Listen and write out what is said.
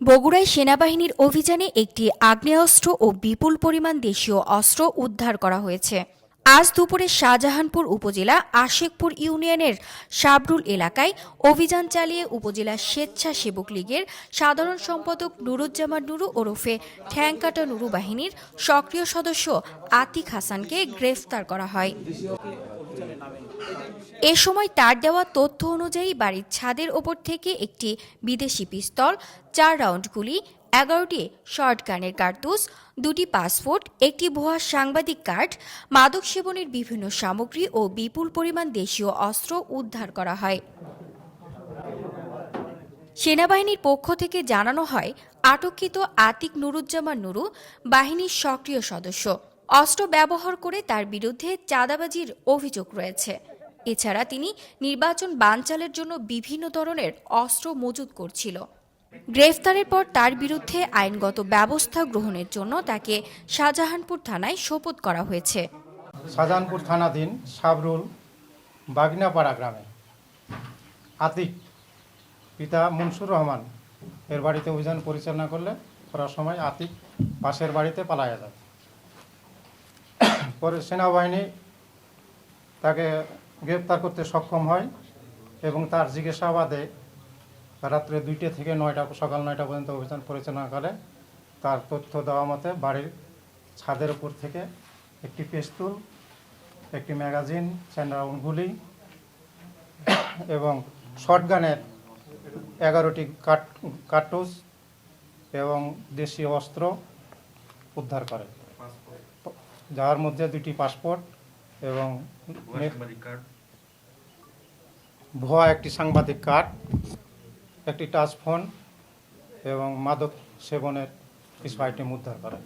বগুড়ায় সেনাবাহিনীর অভিযানে একটি আগ্নেয়াস্ত্র ও বিপুল পরিমাণ দেশীয় অস্ত্র উদ্ধার করা হয়েছে। আজ দুপুরে শাহজাহানপুর উপজেলা আশেকপুর ইউনিয়নের সাবরুল এলাকায় অভিযান চালিয়ে উপজেলা স্বেচ্ছাসেবক লীগের সাধারণ সম্পাদক নুরুজ্জামান নুরু ওরফে ঠ্যাংকাটা নুরু বাহিনীর সক্রিয় সদস্য আতিক হাসানকে গ্রেফতার করা হয়। এ সময় তার দেওয়া তথ্য অনুযায়ী বাড়ির ছাদের ওপর থেকে একটি বিদেশি পিস্তল, চার রাউন্ড গুলি, এগারোটি শর্ট গানের কার্তুস দুটি পাসপোর্ট, একটি ভুয়া সাংবাদিক কার্ড, মাদক সেবনের বিভিন্ন সামগ্রী ও বিপুল পরিমাণ দেশীয় অস্ত্র উদ্ধার করা হয়। সেনাবাহিনীর পক্ষ থেকে জানানো হয়, আটককৃত আতিক নুরুজ্জামান নুরু, বাহিনীর সক্রিয় সদস্য। অস্ত্র ব্যবহার করে তার বিরুদ্ধে চাঁদাবাজির অভিযোগ রয়েছে। এছাড়া তিনি নির্বাচন বানচালের জন্য বিভিন্ন ধরনের অস্ত্র মজুত করছিল। গ্রেফতারের পর তার বিরুদ্ধে আইনগত ব্যবস্থা গ্রহণের জন্য তাকে শাহজাহানপুর থানায় সোপত করা হয়েছে। শাহজাহানপুর থানাধীন সাবরুল বাগনাপাড়া গ্রামে আতিক পিতা মনসুর রহমান এর বাড়িতে অভিযান পরিচালনা করলে করার সময় আতিক পাশের বাড়িতে পালায়া যায়। পরে সেনাবাহিনী তাকে গ্রেপ্তার করতে সক্ষম হয় এবং তার জিজ্ঞাসাবাদে রাত্রে দুইটা থেকে নয়টা, সকাল নয়টা পর্যন্ত অভিযান পরিচালনা করে। তার তথ্য দেওয়া মতে বাড়ির ছাদের উপর থেকে একটি পেস্তুল, একটি ম্যাগাজিন স্যান্ডাউন গুলি এবং শটগানের এগারোটি কাট কার্টুস এবং দেশীয় অস্ত্র উদ্ধার করে। যার মধ্যে দুটি পাসপোর্ট এবং ভুয়া একটি সাংবাদিক কার্ড একটি টাচ ফোন এবং মাদক সেবনের কিছু আইটেম উদ্ধার করে।